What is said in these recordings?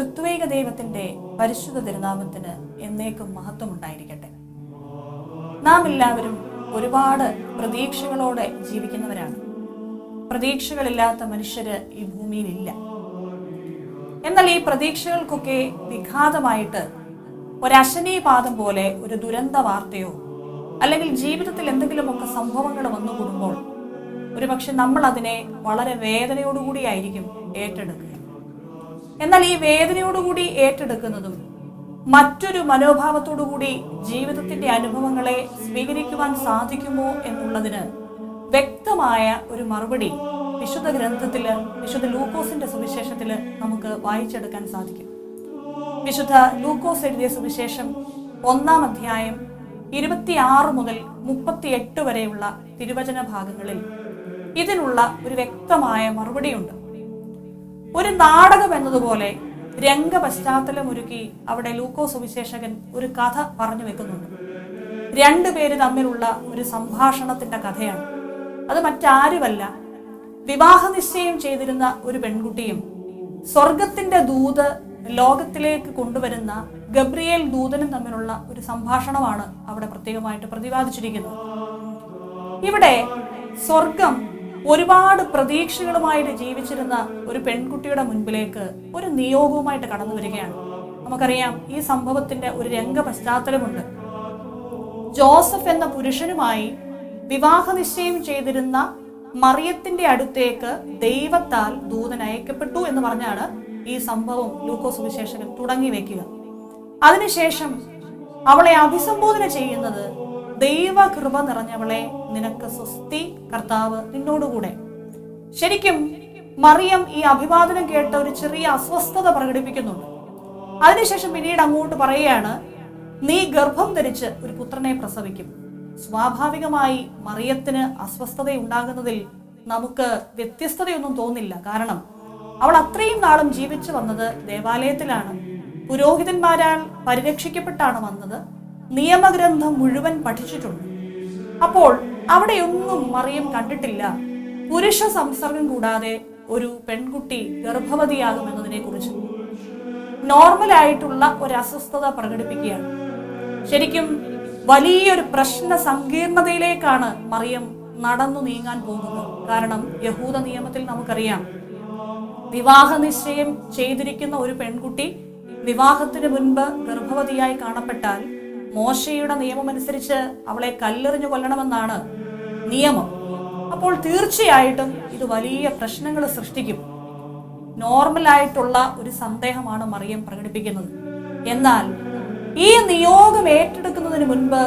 തൃത്വേക ദൈവത്തിന്റെ പരിശുദ്ധ തിരുനാമത്തിന് എന്നേക്കും മഹത്വമുണ്ടായിരിക്കട്ടെ. നാം എല്ലാവരും ഒരുപാട് പ്രതീക്ഷകളോടെ ജീവിക്കുന്നവരാണ്. പ്രതീക്ഷകളില്ലാത്ത മനുഷ്യര് ഈ ഭൂമിയിലില്ല. എന്നാൽ ഈ പ്രതീക്ഷകൾക്കൊക്കെ വിഘാതമായിട്ട് ഒരശനീപാദം പോലെ ഒരു ദുരന്ത വാർത്തയോ അല്ലെങ്കിൽ ജീവിതത്തിൽ എന്തെങ്കിലുമൊക്കെ സംഭവങ്ങൾ വന്നുകൂടുമ്പോൾ ഒരുപക്ഷെ നമ്മൾ അതിനെ വളരെ വേദനയോടുകൂടിയായിരിക്കും ഏറ്റെടുക്കുക. എന്നാൽ ഈ വേദനയോടുകൂടി ഏറ്റെടുക്കുന്നതും മറ്റൊരു മനോഭാവത്തോടുകൂടി ജീവിതത്തിന്റെ അനുഭവങ്ങളെ സ്വീകരിക്കുവാൻ സാധിക്കുമോ എന്നുള്ളതിന് വ്യക്തമായ ഒരു മറുപടി വിശുദ്ധ ഗ്രന്ഥത്തിൽ വിശുദ്ധ ലൂക്കോസിന്റെ സുവിശേഷത്തിൽ നമുക്ക് വായിച്ചെടുക്കാൻ സാധിക്കും. വിശുദ്ധ ലൂക്കോസ് എഴുതിയ സുവിശേഷം ഒന്നാം അധ്യായം ഇരുപത്തിയാറ് മുതൽ മുപ്പത്തിയെട്ട് വരെയുള്ള തിരുവചന ഭാഗങ്ങളിൽ ഇതിനുള്ള ഒരു വ്യക്തമായ മറുപടിയുണ്ട്. ഒരു നാടകം എന്നതുപോലെ രംഗപശ്ചാത്തലം ഒരുക്കി അവിടെ ലൂക്കോ സുവിശേഷകൻ ഒരു കഥ പറഞ്ഞു വെക്കുന്നുണ്ട്. രണ്ടുപേര് തമ്മിലുള്ള ഒരു സംഭാഷണത്തിന്റെ കഥയാണ്. അത് മറ്റാരുമല്ല വിവാഹ നിശ്ചയം ചെയ്തിരുന്ന ഒരു പെൺകുട്ടിയും സ്വർഗത്തിന്റെ ദൂത് ലോകത്തിലേക്ക് കൊണ്ടുവരുന്ന ഗബ്രിയേൽ ദൂതനും തമ്മിലുള്ള ഒരു സംഭാഷണമാണ് അവിടെ പ്രത്യേകമായിട്ട് പ്രതിപാദിച്ചിരിക്കുന്നത്. ഇവിടെ സ്വർഗം ഒരുപാട് പ്രതീക്ഷകളുമായിട്ട് ജീവിച്ചിരുന്ന ഒരു പെൺകുട്ടിയുടെ മുൻപിലേക്ക് ഒരു നിയോഗവുമായിട്ട് കടന്നു വരികയാണ്. നമുക്കറിയാം ഈ സംഭവത്തിന്റെ ഒരു രംഗ പശ്ചാത്തലമുണ്ട്. ജോസഫ് എന്ന പുരുഷനുമായി വിവാഹ നിശ്ചയം ചെയ്തിരുന്ന മറിയത്തിന്റെ അടുത്തേക്ക് ദൈവത്താൽ ദൂതൻ അയക്കപ്പെട്ടു എന്ന് പറഞ്ഞാണ് ഈ സംഭവം ലൂക്കോസ് വിശേഷകൻ തുടങ്ങി വെക്കുക. അതിനുശേഷം അവളെ അഭിസംബോധന ചെയ്യുന്നത് ദൈവകൃപ നിറഞ്ഞവളെ നിനക്ക് സ്വസ്തി കർത്താവ് നിന്നോടുകൂടെ. ശരിക്കും മറിയം ഈ അഭിവാദനം കേട്ട ഒരു ചെറിയ അസ്വസ്ഥത പ്രകടിപ്പിക്കുന്നുണ്ട്. അതിനുശേഷം പിന്നീട് അങ്ങോട്ട് പറയുകയാണ് നീ ഗർഭം ധരിച്ച് ഒരു പുത്രനെ പ്രസവിക്കും. സ്വാഭാവികമായി മറിയത്തിന് അസ്വസ്ഥത ഉണ്ടാകുന്നതിൽ നമുക്ക് വ്യത്യസ്തതയൊന്നും തോന്നില്ല. കാരണം അവൾ അത്രയും നാളും ജീവിച്ചു വന്നത് ദേവാലയത്തിലാണ്. പുരോഹിതന്മാരാൽ പരിരക്ഷിക്കപ്പെട്ടാണ് വന്നത്. നിയമഗ്രന്ഥം മുഴുവൻ പഠിച്ചിട്ടുണ്ട്. അപ്പോൾ അവിടെയൊന്നും മറിയം കണ്ടിട്ടില്ല. പുരുഷ സംസർഗം കൂടാതെ ഒരു പെൺകുട്ടി ഗർഭവതിയാകുമെന്നതിനെ കുറിച്ച് നോർമൽ ആയിട്ടുള്ള ഒരു അസ്വസ്ഥത പ്രകടിപ്പിക്കുകയാണ്. ശരിക്കും വലിയൊരു പ്രശ്ന സങ്കീർണതയിലേക്കാണ് മറിയം നടന്നു നീങ്ങാൻ പോകുന്നത്. കാരണം യഹൂദ നിയമത്തിൽ നമുക്കറിയാം വിവാഹ നിശ്ചയം ചെയ്തിരിക്കുന്ന ഒരു പെൺകുട്ടി വിവാഹത്തിന് മുൻപ് ഗർഭവതിയായി കാണപ്പെട്ടാൽ മോശയുടെ നിയമമനുസരിച്ച് അവളെ കല്ലെറിഞ്ഞു കൊല്ലണമെന്നാണ് നിയമം. അപ്പോൾ തീർച്ചയായിട്ടും ഇത് വലിയ പ്രശ്നങ്ങൾ സൃഷ്ടിക്കും. നോർമലായിട്ടുള്ള ഒരു സന്ദേഹമാണ് മറിയം പ്രകടിപ്പിക്കുന്നത്. എന്നാൽ ഈ നിയോഗം ഏറ്റെടുക്കുന്നതിന് മുൻപ്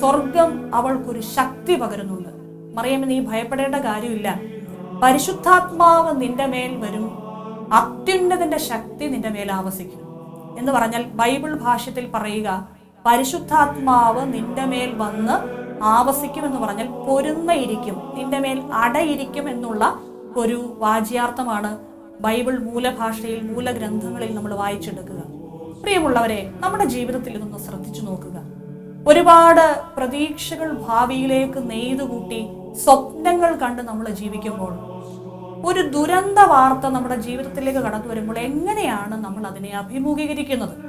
സ്വർഗം അവൾക്കൊരു ശക്തി പകരുന്നുണ്ട്. മറിയം നീ ഭയപ്പെടേണ്ട കാര്യമില്ല. പരിശുദ്ധാത്മാവ് നിന്റെ മേൽ വരും. അത്യുന്നതിന്റെ ശക്തി നിന്റെ മേൽ ആവസിക്കും. എന്ന് പറഞ്ഞാൽ ബൈബിൾ ഭാഷത്തിൽ പറയുക പരിശുദ്ധാത്മാവ് നിന്റെ മേൽ വന്ന് ആവസിക്കും എന്ന് പറഞ്ഞാൽ പൊരുന്നയിരിക്കും. നിന്റെ മേൽ അടയിരിക്കും എന്നുള്ള ഒരു വാച്യാർത്ഥമാണ് ബൈബിൾ മൂലഭാഷയിൽ മൂലഗ്രന്ഥങ്ങളിൽ നമ്മൾ വായിച്ചെടുക്കുക. പ്രിയമുള്ളവരെ നമ്മുടെ ജീവിതത്തിൽ ഇതൊന്ന് ശ്രദ്ധിച്ചു നോക്കുക. ഒരുപാട് പ്രതീക്ഷകൾ ഭാവിയിലേക്ക് നെയ്തുകൂട്ടി സ്വപ്നങ്ങൾ കണ്ട് നമ്മൾ ജീവിക്കുമ്പോൾ ഒരു ദുരന്ത വാർത്ത നമ്മുടെ ജീവിതത്തിലേക്ക് കടന്നു വരുമ്പോൾ എങ്ങനെയാണ് നമ്മൾ അതിനെ അഭിമുഖീകരിക്കുന്നത്?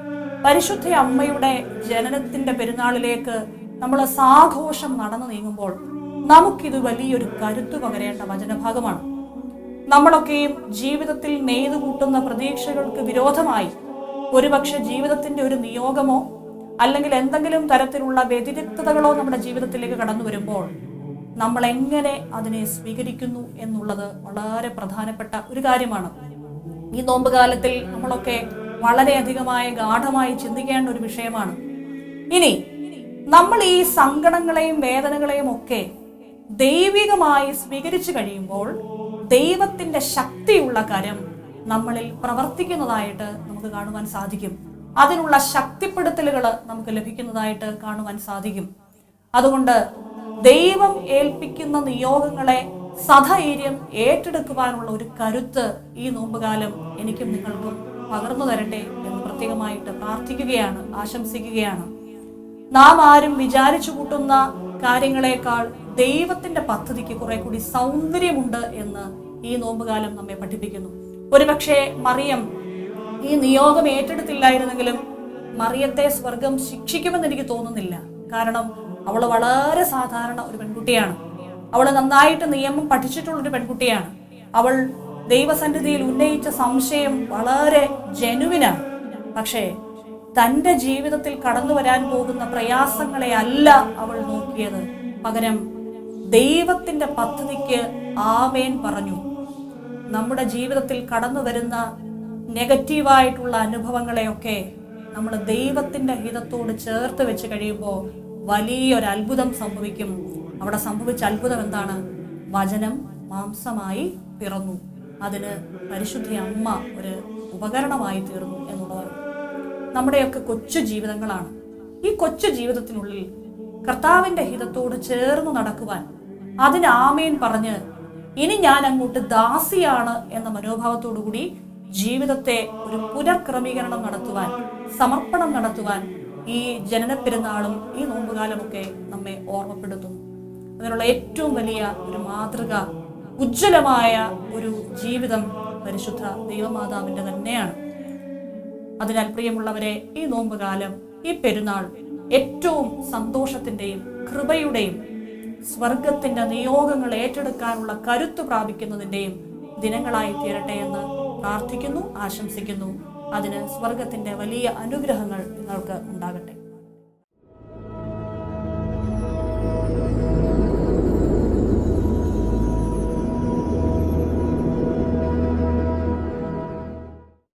പരിശുദ്ധ അമ്മയുടെ ജനനത്തിന്റെ പെരുന്നാളിലേക്ക് നമ്മൾ സാഘോഷം നടന്നു നീങ്ങുമ്പോൾ നമുക്കിത് വലിയൊരു കരുത്തു പകരേണ്ട വചനഭാഗമാണ്. നമ്മളൊക്കെയും ജീവിതത്തിൽ നെയ്തു കൂട്ടുന്ന പ്രതീക്ഷകൾക്ക് വിരോധമായി ഒരുപക്ഷെ ജീവിതത്തിന്റെ ഒരു നിയോഗമോ അല്ലെങ്കിൽ എന്തെങ്കിലും തരത്തിലുള്ള വ്യതിരിക്തതകളോ നമ്മുടെ ജീവിതത്തിലേക്ക് കടന്നു വരുമ്പോൾ നമ്മൾ എങ്ങനെ അതിനെ സ്വീകരിക്കുന്നു എന്നുള്ളത് വളരെ പ്രധാനപ്പെട്ട ഒരു കാര്യമാണ്. ഈ നോമ്പ് കാലത്തിൽ നമ്മളൊക്കെ വളരെയധികമായി ഗാഠമായി ചിന്തിക്കേണ്ട ഒരു വിഷയമാണ്. ഇനി നമ്മൾ ഈ സങ്കടങ്ങളെയും വേദനകളെയും ഒക്കെ ദൈവികമായി സ്വീകരിച്ചു കഴിയുമ്പോൾ ദൈവത്തിന്റെ ശക്തിയുള്ള കരം നമ്മളിൽ പ്രവർത്തിക്കുന്നതായിട്ട് നമുക്ക് കാണുവാൻ സാധിക്കും. അതിനുള്ള ശക്തിപ്പെടുത്തലുകൾ നമുക്ക് ലഭിക്കുന്നതായിട്ട് കാണുവാൻ സാധിക്കും. അതുകൊണ്ട് ദൈവം ഏൽപ്പിക്കുന്ന നിയോഗങ്ങളെ സധൈര്യം ഏറ്റെടുക്കുവാനുള്ള ഒരു കരുത്ത് ഈ നോമ്പുകാലം എനിക്കും നിങ്ങൾക്കും പകർന്നു തരട്ടെ എന്ന് പ്രത്യേകമായിട്ട് പ്രാർത്ഥിക്കുകയാണ് ആശംസിക്കുകയാണ്. നാം ആരും വിചാരിച്ചു കൂട്ടുന്ന കാര്യങ്ങളെക്കാൾ ദൈവത്തിന്റെ പദ്ധതിക്ക് കുറെ കൂടി സൗന്ദര്യമുണ്ട് എന്ന് ഈ നോമ്പുകാലം നമ്മെ പഠിപ്പിക്കുന്നു. ഒരുപക്ഷെ മറിയം ഈ നിയോഗം ഏറ്റെടുത്തില്ലായിരുന്നെങ്കിലും മറിയത്തെ സ്വർഗം ശിക്ഷിക്കുമെന്ന് എനിക്ക് തോന്നുന്നില്ല. കാരണം അവൾ വളരെ സാധാരണ ഒരു പെൺകുട്ടിയാണ്. അവൾ നന്നായിട്ട് നിയമം പഠിച്ചിട്ടുള്ളൊരു പെൺകുട്ടിയാണ്. അവൾ ദൈവസന്നിധിയിൽ ഉന്നയിച്ച സംശയം വളരെ ജനുവിനാണ് പക്ഷേ തന്റെ ജീവിതത്തിൽ കടന്നു വരാൻ പോകുന്ന പ്രയാസങ്ങളെ അല്ല അവൾ നോക്കിയത്. പകരം ദൈവത്തിന്റെ പദ്ധതിക്ക് ആമേൻ പറഞ്ഞു. നമ്മുടെ ജീവിതത്തിൽ കടന്നു വരുന്ന നെഗറ്റീവായിട്ടുള്ള അനുഭവങ്ങളെയൊക്കെ നമ്മൾ ദൈവത്തിന്റെ ഹിതത്തോട് ചേർത്ത് വെച്ച് കഴിയുമ്പോൾ വലിയൊരു അത്ഭുതം സംഭവിക്കും. അവിടെ സംഭവിച്ച അത്ഭുതം എന്താണ്? വചനം മാംസമായി പിറന്നു. അതിന് പരിശുദ്ധ അമ്മ ഒരു ഉപകരണമായി തീർന്നു എന്നുള്ളതാണ്. നമ്മുടെയൊക്കെ കൊച്ചു ജീവിതങ്ങളാണ്. ഈ കൊച്ചു ജീവിതത്തിനുള്ളിൽ കർത്താവിന്റെ ഹിതത്തോട് ചേർന്ന് നടക്കുവാൻ അതിന് ആമേൻ പറഞ്ഞ് ഇനി ഞാൻ അങ്ങോട്ട് ദാസിയാണ് എന്ന മനോഭാവത്തോടു കൂടി ജീവിതത്തെ ഒരു പുനർക്രമീകരണം നടത്തുവാൻ സമർപ്പണം നടത്തുവാൻ ഈ ജനനപ്പെരുന്നാളും ഈ നോമ്പുകാലമൊക്കെ നമ്മെ ഓർമ്മപ്പെടുത്തുന്നു. അതിനുള്ള ഏറ്റവും വലിയ ഒരു മാതൃക ഉജ്ജ്വലമായ ഒരു ജീവിതം പരിശുദ്ധ ദൈവമാതാവിന്റെ തന്നെയാണ്. അതിനാൽ പ്രിയമുള്ളവരെ ഈ നോമ്പുകാലം ഈ പെരുന്നാൾ ഏറ്റവും സന്തോഷത്തിന്റെയും കൃപയുടെയും സ്വർഗത്തിന്റെ നിയോഗങ്ങൾ ഏറ്റെടുക്കാനുള്ള കരുത്തു പ്രാപിക്കുന്നതിന്റെയും ദിനങ്ങളായി തീരട്ടെ എന്ന് പ്രാർത്ഥിക്കുന്നു ആശംസിക്കുന്നു. അതിന് സ്വർഗത്തിന്റെ വലിയ അനുഗ്രഹങ്ങൾ നിങ്ങൾക്ക് ഉണ്ടാകട്ടെ.